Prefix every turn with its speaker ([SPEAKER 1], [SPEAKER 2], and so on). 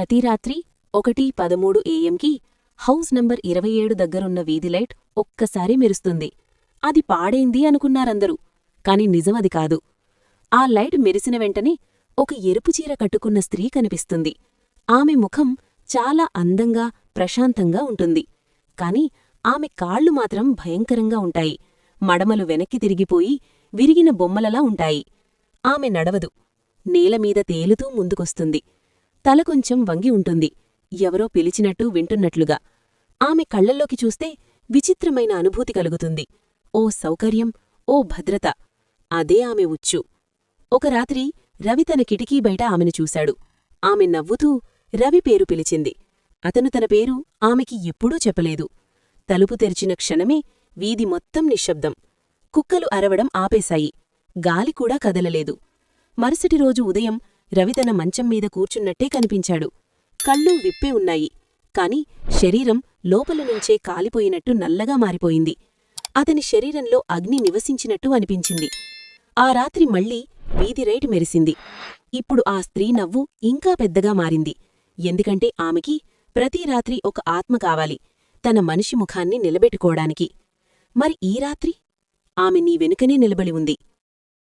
[SPEAKER 1] ప్రతి రాత్రి ఒకటి పదమూడు ఏఎంకి హౌస్ నంబర్ ఇరవై ఏడు దగ్గరున్న వీధి లైట్ ఒక్కసారి మెరుస్తుంది. అది పాడైంది అనుకున్నారందరూ కాని నిజమది కాదు. ఆ లైట్ మెరిసిన వెంటనే ఒక ఎరుపు చీర కట్టుకున్న స్త్రీ కనిపిస్తుంది. ఆమె ముఖం చాలా అందంగా ప్రశాంతంగా ఉంటుంది. కాని ఆమె కాళ్ళు మాత్రం భయంకరంగా ఉంటాయి. మడమలు వెనక్కి తిరిగిపోయి విరిగిన బొమ్మలలా ఉంటాయి. ఆమె నడవదు. నేలమీద తేలుతూ ముందుకొస్తుంది. తల కొంచెం వంగి ఉంటుంది. ఎవరో పిలిచినట్టు వింటున్నట్లుగా. ఆమె కళ్ళల్లోకి చూస్తే విచిత్రమైన అనుభూతి కలుగుతుంది. ఓ సౌకర్యం ఓ భద్రత. అదే ఆమె ఉచ్చు. ఒక రాత్రి రవి తన కిటికీ బయట ఆమెను చూశాడు. ఆమె నవ్వుతూ రవి పేరు పిలిచింది. అతను తన పేరు ఆమెకి ఎప్పుడూ చెప్పలేదు. తలుపు తెరిచిన క్షణమే వీధి మొత్తం నిశ్శబ్దం. కుక్కలు అరవడం ఆపేశాయి. గాలి కూడా కదలలేదు. మరుసటి రోజు ఉదయం రవి తన మంచం మీద కూర్చున్నట్టే కనిపించాడు. కళ్ళు విప్పే ఉన్నాయి. కాని శరీరం లోపల నుంచే కాలిపోయినట్టు నల్లగా మారిపోయింది. అతని శరీరంలో అగ్ని నివసించినట్టు అనిపించింది. ఆ రాత్రి మళ్ళీ వీధి రైట్ మెరిసింది. ఇప్పుడు ఆ స్త్రీ నవ్వు ఇంకా పెద్దగా మారింది. ఎందుకంటే ఆమెకి ప్రతి రాత్రి ఒక ఆత్మ కావాలి తన మనిషి ముఖాన్ని నిలబెట్టుకోవడానికి. మరి ఈ రాత్రి? ఆమె నీ వెనుకనే నిలబడి ఉంది.